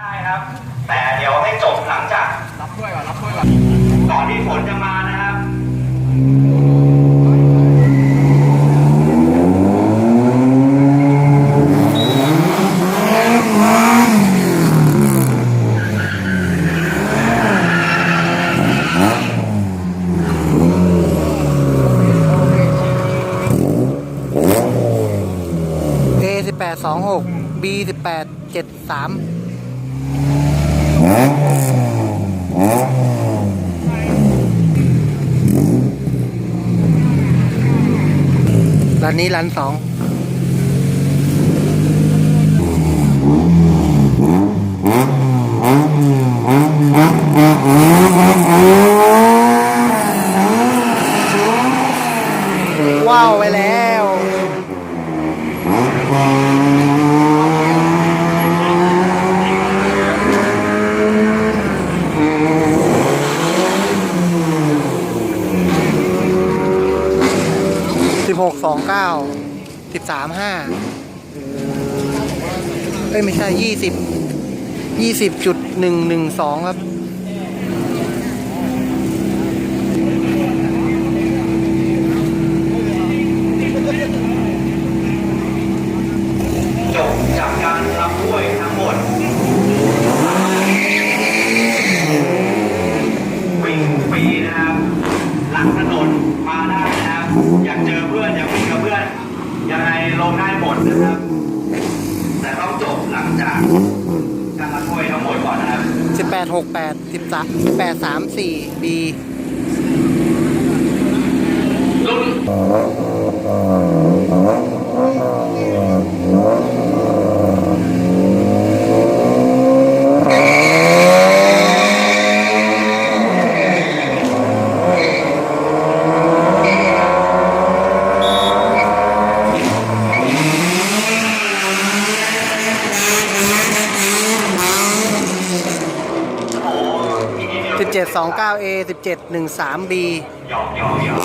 ได้ครับ แต่เดี๋ยวให้จบหลังจาก รับถ้วยก่อนรับถ้วยก่อนก่อนที่ฝนจะมานะครับ A สิบแปดสองหก B สิบแปดเจ็ดสามานนี้ร้านสองว้าวไปแล้ว หกสองเก้าสิบสามห้าเอ้ยไม่ใช่ยี่สิบยี่สิบจุดหนึ่งหนึ่งสองครับ จบจากการรับถ้วยทั้งหมด วิ่งฟรีนะครับ หลังถนนมาได้นะครับ อยากเจอเพื่อนอยากคุยกับเพื่อนยังไงลงได้หมดนะครับ แต่ต้องจบหลังจากการรับถ้วยทั้งหมดก่อนนะครับสิบแปดหกแปดสิบสามแปดสามสี่บีรุ่นสิบเจ็ดสอง 1729A 1713B